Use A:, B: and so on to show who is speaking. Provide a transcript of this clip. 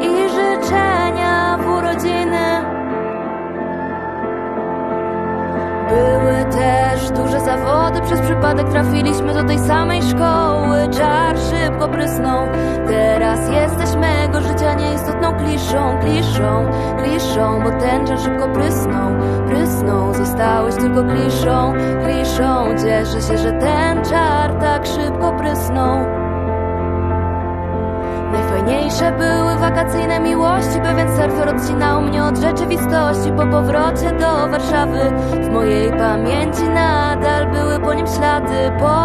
A: i życzenia w urodziny. Były też duże zawody, przez przypadek trafiliśmy do tej samej szkoły. Czar szybko prysnął, teraz jesteś mego życia nieistotną kliszą, kliszą, kliszą, bo ten czar szybko prysnął, prysnął, zostałeś tylko kliszą, kliszą. Cieszę się, że ten czar tak szybko prysnął. Najfajniejsze były wakacyjne miłości Pewien surfer odcinał mnie od rzeczywistości. Po powrocie do Warszawy W mojej pamięci nadal były po nim ślady Po